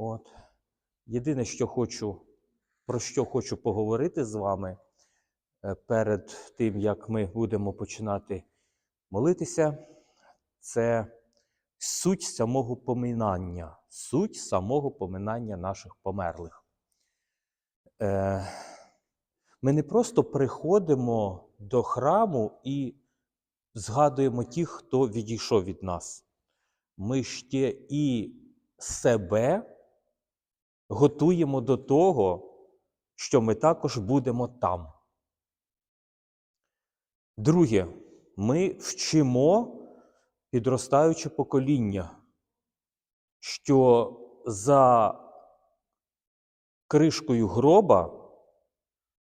От. Єдине, що хочу, про що хочу поговорити з вами е, перед тим, як ми будемо починати молитися, це суть самого поминання, суть самого поминання наших померлих. Е, Ми не просто приходимо до храму і згадуємо тих, хто відійшов від нас. Ми ще і себе готуємо до того, що ми також будемо там. Друге, ми вчимо підростаюче покоління, що за кришкою гроба,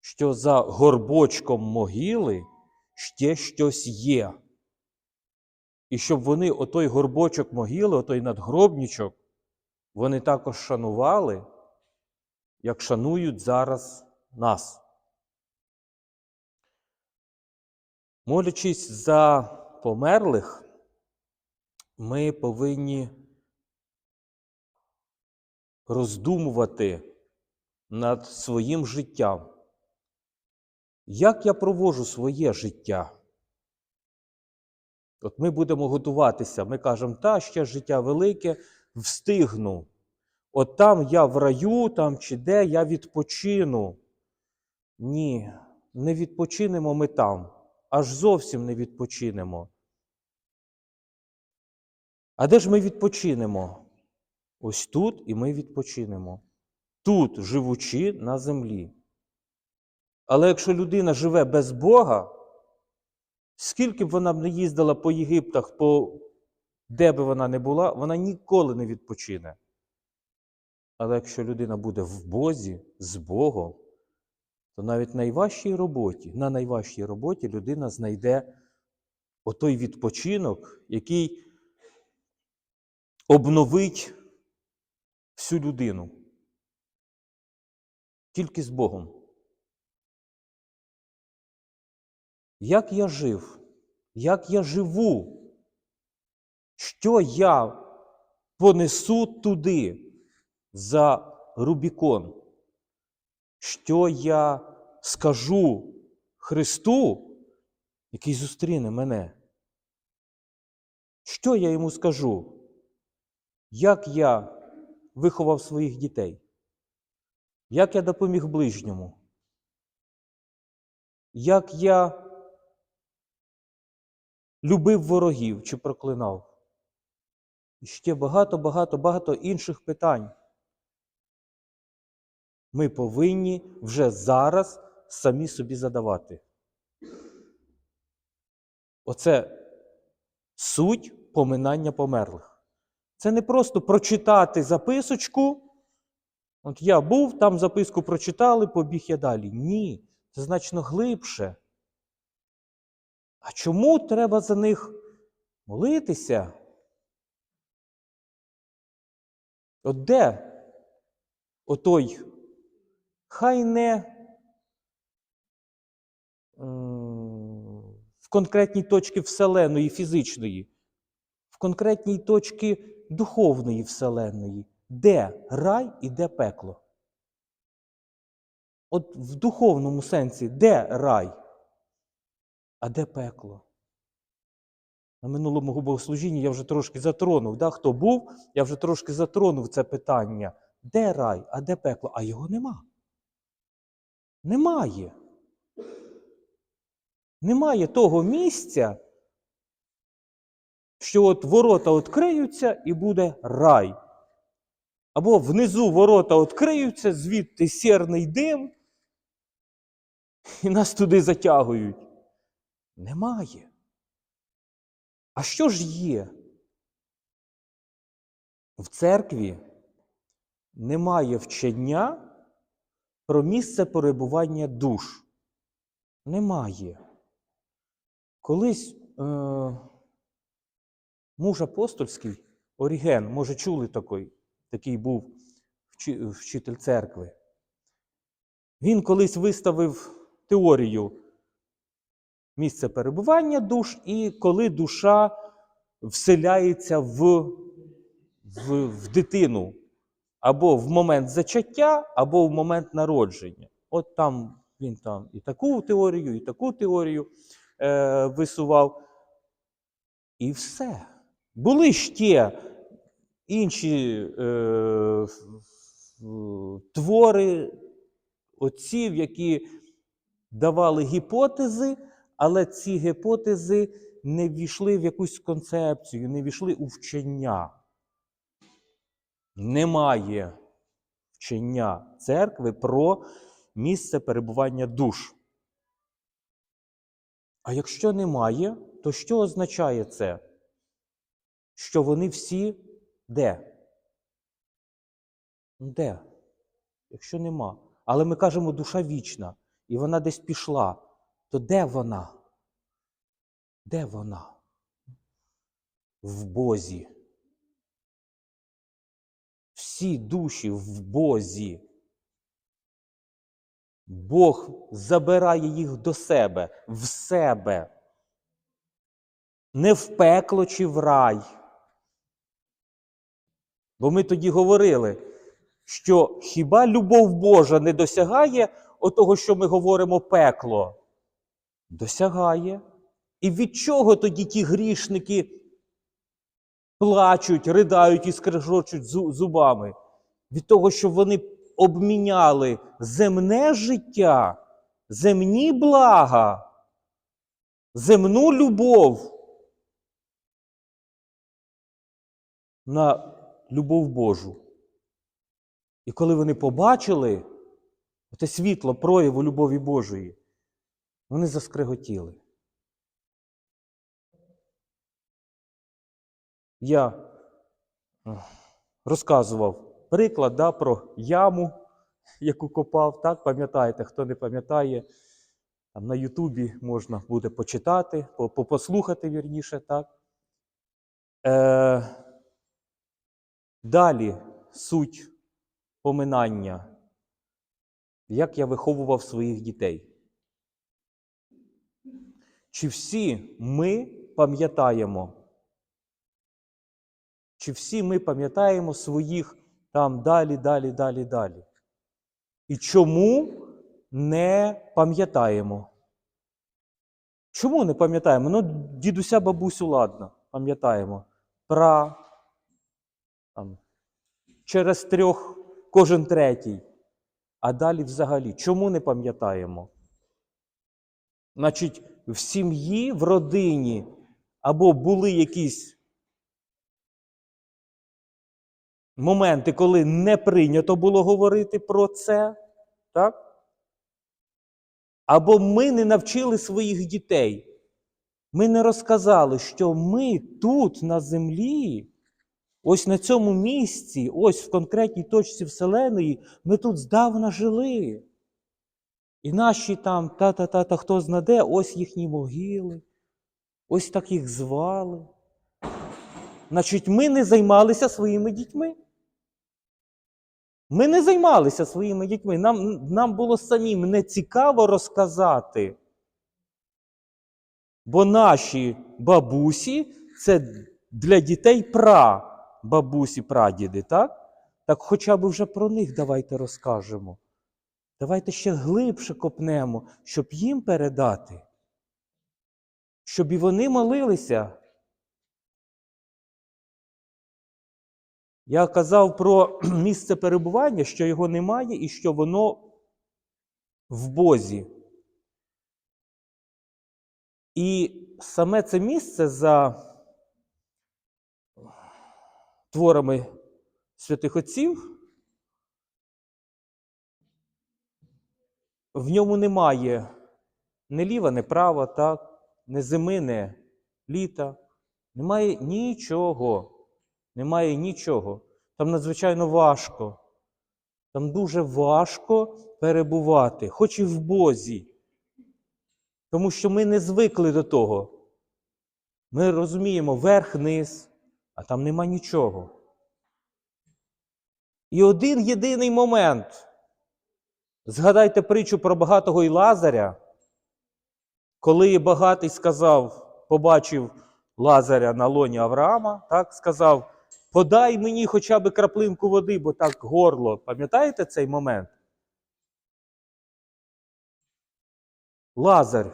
що за горбочком могили ще щось є. І щоб вони отой горбочок могили, отой надгробнічок, вони також шанували, як шанують зараз нас. Молячись за померлих, ми повинні роздумувати над своїм життям. Як я проводжу своє життя? От ми будемо готуватися, ми кажемо, та ще життя велике, встигну. От там я в раю, там чи де я відпочину. Ні, не відпочинемо ми там, аж зовсім не відпочинемо. А де ж ми відпочинемо? Ось тут і ми відпочинемо. Тут, живучи на землі. Але якщо людина живе без Бога, скільки б вона не їздила по Єгиптах, по де би вона не була, вона ніколи не відпочине. Але якщо людина буде в Бозі, з Богом, то навіть найважчій роботі, на найважчій роботі людина знайде отой відпочинок, який обновить всю людину. Тільки з Богом. Як я жив? Як я живу? Що я понесу туди за Рубікон? Що я скажу Христу, який зустріне мене? Що я йому скажу? Як я виховав своїх дітей? Як я допоміг ближньому? Як я любив ворогів чи проклинав? І ще багато, багато, багато інших питань. Ми повинні вже зараз самі собі задавати. Оце суть поминання померлих. Це не просто прочитати записочку. От я був, там записку прочитали, побіг я далі. Ні, це значно глибше. А чому треба за них молитися? От де отой хай не в конкретній точці Вселеної фізичної, в конкретній точці духовної Вселеної, де рай і де пекло? От в духовному сенсі, де рай, а де пекло? На минулому богослужінні я вже трошки затронув. Да? Хто був, я вже трошки затронув це питання. Де рай, а де пекло? А його нема. Немає. Немає того місця, що от ворота відкриються і буде рай. Або внизу ворота відкриються, звідти сірний дим, і нас туди затягують. Немає. А що ж є? В церкві немає вчення про місце перебування душ. Немає. Колись е, муж апостольський, Оріген, може, чули такий, такий був вчитель церкви. Він колись виставив теорію місце перебування душ і коли душа вселяється в, в, в дитину, або в момент зачаття, або в момент народження. От там він там і таку теорію, і таку теорію е, висував. І все. Були ще інші е, твори отців, які давали гіпотези, але ці гіпотези не ввійшли в якусь концепцію, не ввійшли у вчення. Немає вчення церкви про місце перебування душ. А якщо немає, то що означає це? Що вони всі де? Ну, Де? Якщо нема. Але ми кажемо душа вічна, і вона десь пішла. То де вона? Де вона? В Бозі. Всі душі в Бозі. Бог забирає їх до себе, в себе. Не в пекло чи в рай. Бо ми тоді говорили, що хіба любов Божа не досягає отого, що ми говоримо пекло? Досягає. І від чого тоді ті грішники плачуть, ридають і скрежочуть зубами? Від того, що вони обміняли земне життя, земні блага, земну любов на любов Божу. І коли вони побачили те світло прояву любові Божої, вони заскреготіли. Я е, розказував приклад да, про яму, яку копав. Так, пам'ятаєте, хто не пам'ятає, там на Ютубі можна буде почитати, по- по- послухати вірніше. Так. Е, далі суть поминання. Як я виховував своїх дітей. Чи всі ми пам'ятаємо? Чи всі ми пам'ятаємо своїх там далі, далі, далі, далі? І чому не пам'ятаємо? Чому не пам'ятаємо? Ну, дідуся, бабусю, ладно, пам'ятаємо. Пра, там, через трьох кожен третій. А далі взагалі, чому не пам'ятаємо? Значить, в сім'ї, в родині або були якісь моменти, коли не прийнято було говорити про це, так? Або ми не навчили своїх дітей. Ми не розказали, що ми тут, на землі, ось на цьому місці, ось в конкретній точці Вселеної, ми тут здавна жили. І наші там та-та-та-та, хто знаде, ось їхні могили, ось так їх звали. Значить, ми не займалися своїми дітьми. Ми не займалися своїми дітьми. Нам, нам було самим не цікаво розказати. Бо наші бабусі це для дітей пра бабусі, прадіди, так? Так хоча б вже про них давайте розкажемо. Давайте ще глибше копнемо, щоб їм передати, щоб і вони молилися. Я казав про місце перебування, що його немає і що воно в Бозі. І саме це місце за творами святих отців, в ньому немає ні ліва, ні права, так, ні зими, ні літа. Немає нічого. Немає нічого. Там надзвичайно важко. Там дуже важко перебувати, хоч і в Бозі. Тому що ми не звикли до того. Ми розуміємо верх-низ, а там нема нічого. І один єдиний момент. Згадайте притчу про багатого і Лазаря, коли багатий сказав, побачив Лазаря на лоні Авраама, так, сказав: подай мені хоча б краплинку води, бо так горло. Пам'ятаєте цей момент? Лазар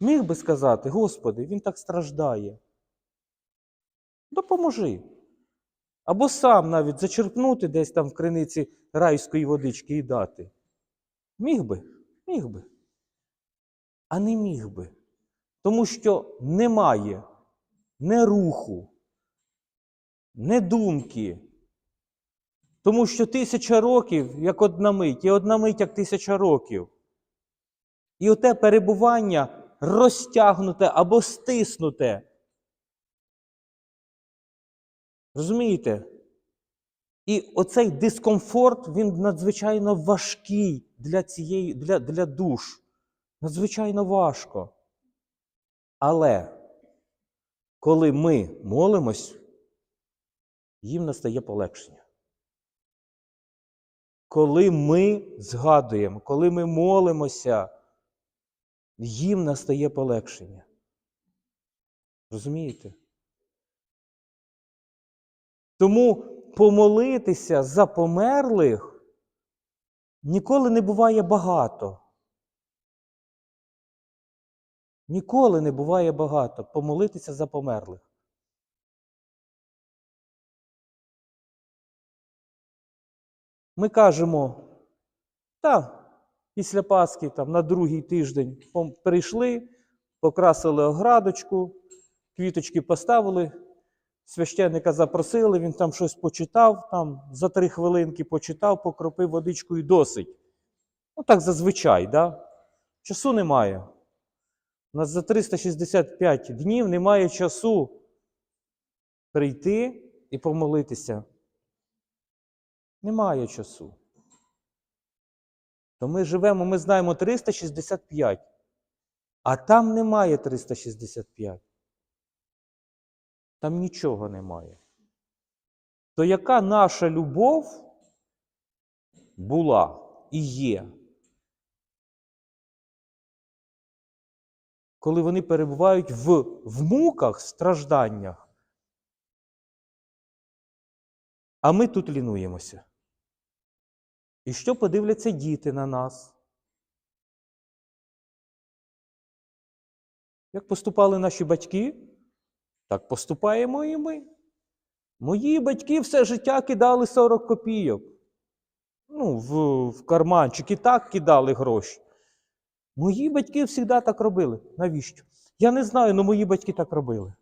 міг би сказати, Господи, він так страждає. Допоможи. Або сам навіть зачерпнути десь там в криниці райської водички і дати. Міг би, міг би. А не міг би. Тому що немає не руху, не думки. Тому що тисяча років, як одна мить, і одна мить, як тисяча років. І оте перебування розтягнуте або стиснуте. Розумієте? І оцей дискомфорт, він надзвичайно важкий для цієї, для, для душ. Надзвичайно важко. Але коли ми молимось, їм настає полегшення. Коли ми згадуємо, коли ми молимося, їм настає полегшення. Розумієте? Тому помолитися за померлих ніколи не буває багато. Ніколи не буває багато помолитися за померлих. Ми кажемо, та, після Пасхи, там, на другий тиждень прийшли, покрасили оградочку, квіточки поставили, священника запросили, він там щось почитав, там за три хвилинки почитав, покропив водичкою досить. Ну так зазвичай, да? часу немає. У нас за 365 днів немає часу прийти і помолитися. Немає часу. То ми живемо, ми знаємо 365, а там немає 365. Там нічого немає. То яка наша любов була і є? Коли вони перебувають в, в муках, стражданнях, а ми тут лінуємося. І що подивляться діти на нас? Як поступали наші батьки, так поступаємо і ми. Мої батьки все життя кидали 40 копійок. Ну, в, в карманчик і так кидали гроші. Мої батьки завжди так робили. Навіщо? Я не знаю, але мої батьки так робили.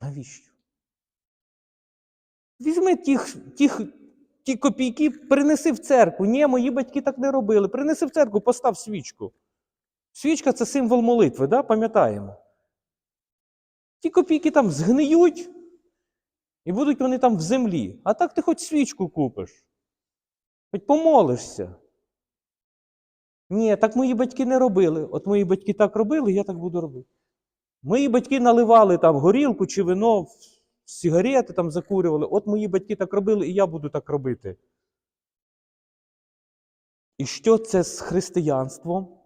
Навіщо? Візьми тих, тих, ті копійки, принеси в церкву. Ні, мої батьки так не робили. Принеси в церкву, постав свічку. Свічка це символ молитви, да? пам'ятаємо. Ті копійки там згниють, і будуть вони там в землі. А так ти хоч свічку купиш. Хоч помолишся. Ні, так мої батьки не робили. От мої батьки так робили, я так буду робити. Мої батьки наливали там горілку чи вино, сигарети там закурювали. От мої батьки так робили, і я буду так робити. І що це з християнством?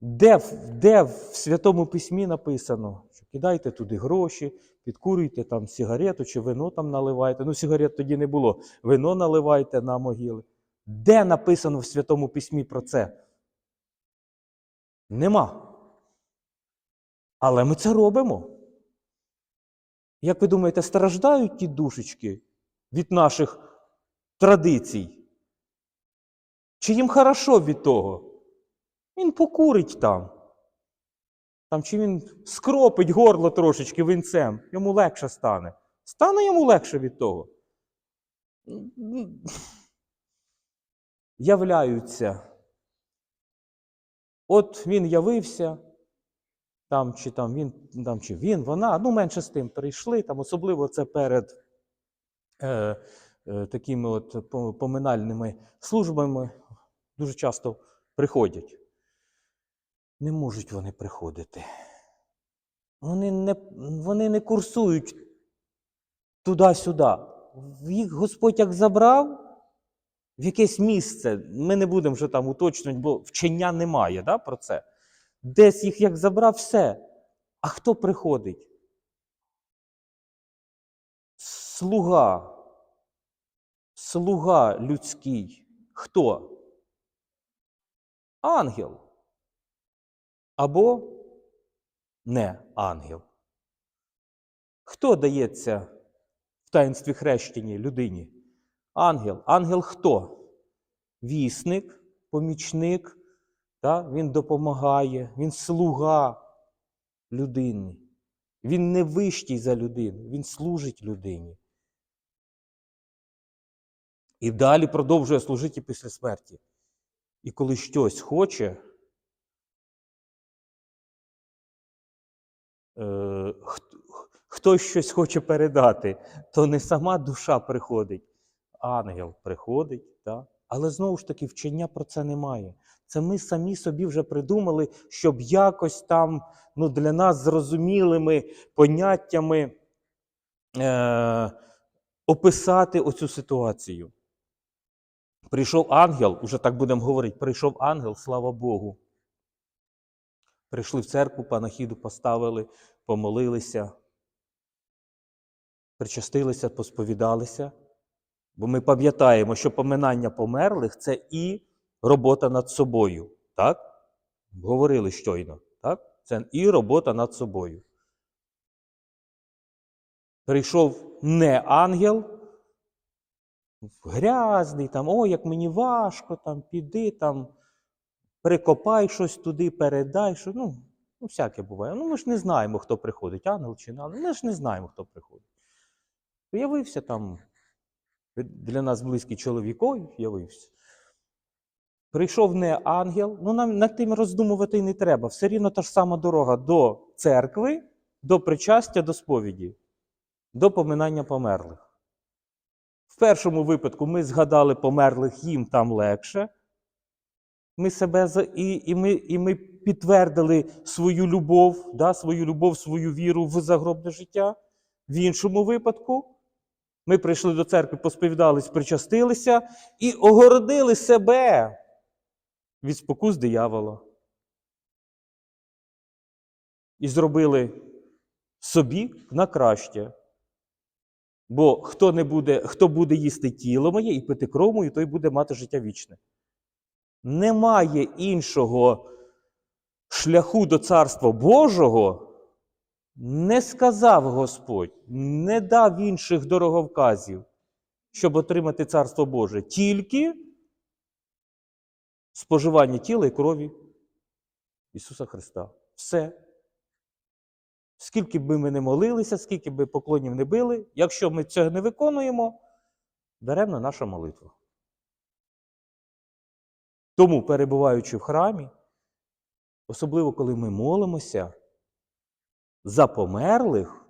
Де, де в Святому Письмі написано, що кидайте туди гроші, підкурюйте там сигарету чи вино там наливайте. Ну, сигарет тоді не було. Вино наливайте на могили. Де написано в Святому Письмі про це? Нема. Але ми це робимо. Як ви думаєте, страждають ті душечки від наших традицій? Чи їм хорошо від того? Він покурить там. Там чи він скропить горло трошечки винцем, йому легше стане. Стане йому легше від того. Являються. От він явився, там, чи там він, там, чи він, вона, ну менше з тим прийшли, там, особливо це перед е, е, такими от поминальними службами дуже часто приходять. Не можуть вони приходити. Вони не, вони не курсують туди-сюди. Їх Господь як забрав в якесь місце. Ми не будемо вже там уточнювати, бо вчення немає да, про це. Десь їх як забрав, все. А хто приходить? слуга, слуга людський. Хто? Ангел. Або не ангел. Хто дається в таїнстві хрещення людині? Ангел. Ангел хто? Вісник, помічник, та? він допомагає, він слуга людини. Він не вищий за людину, він служить людині. І далі продовжує служити після смерті. І коли щось хоче, е, хто- хтось щось хоче передати, то не сама душа приходить, ангел приходить. Да? Але знову ж таки, вчення про це немає. Це ми самі собі вже придумали, щоб якось там ну, для нас зрозумілими поняттями е, описати оцю ситуацію. Прийшов ангел, уже так будемо говорити, прийшов ангел, слава Богу. Прийшли в церкву, панахіду поставили, помолилися, причастилися, посповідалися. Бо ми пам'ятаємо, що поминання померлих це і робота над собою. Так? Говорили щойно. Так? Це і робота над собою. Прийшов не ангел, грязний, там, о, як мені важко, там, піди, там, прикопай щось туди, передай. Що, ну, ну, всяке буває. Ну, ми ж не знаємо, хто приходить, ангел чи не ангел. Ми ж не знаємо, хто приходить. Виявився там для нас близький чоловік, ой, явився. Прийшов не ангел, ну нам над тим роздумувати й не треба. Все рівно та ж сама дорога до церкви, до причастя, до сповіді, до поминання померлих. В першому випадку ми згадали померлих, їм там легше. Ми себе і, і, ми, і ми підтвердили свою любов, да, свою любов, свою віру в загробне життя. В іншому випадку ми прийшли до церкви, посповідались, причастилися і огородили себе від спокус диявола. І зробили собі на краще. Бо хто, не буде, хто буде їсти тіло моє і пити кров мою, той буде мати життя вічне. Немає іншого шляху до Царства Божого, не сказав Господь, не дав інших дороговказів, щоб отримати Царство Боже, тільки споживання тіла і крові Ісуса Христа. Все. Скільки б ми не молилися, скільки б поклонів не били, якщо ми цього не виконуємо, даремна наша молитва. Тому, перебуваючи в храмі, особливо коли ми молимося за померлих,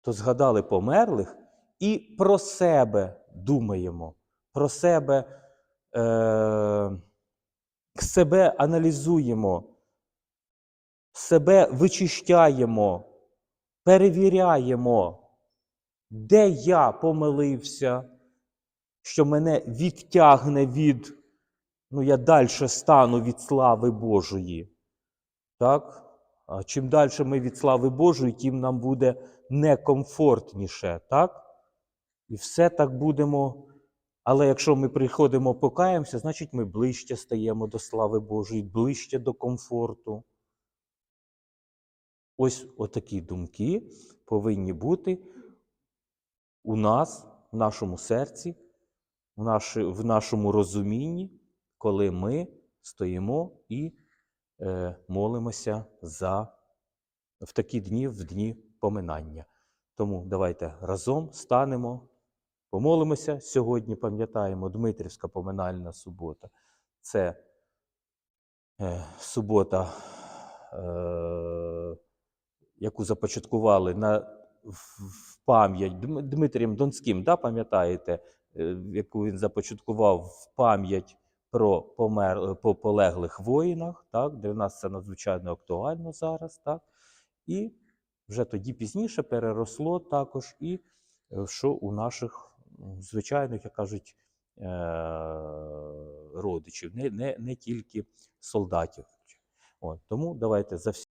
то згадали померлих і про себе думаємо, про себе, е- себе аналізуємо себе вичищаємо, перевіряємо, де я помилився, що мене відтягне від, ну, я далі стану від слави Божої. Так? А чим далі ми від слави Божої, тим нам буде некомфортніше. Так? І все так будемо. Але якщо ми приходимо, покаємося, значить ми ближче стаємо до слави Божої, ближче до комфорту. Ось отакі думки повинні бути у нас, в нашому серці, в, наш, в нашому розумінні, коли ми стоїмо і е, молимося за в такі дні, в дні поминання. Тому давайте разом станемо, помолимося сьогодні, пам'ятаємо, Дмитрівська поминальна субота. Це е, субота. Е, яку започаткували на, в, в пам'ять Дм- Дмитрієм Донським, да, пам'ятаєте, е, яку він започаткував в пам'ять про помер, по полеглих воїнах, так, для нас це надзвичайно актуально зараз. Так, і вже тоді пізніше переросло також і е, що у наших звичайних, як кажуть, е- родичів, не, не, не тільки солдатів. От, тому давайте за всі.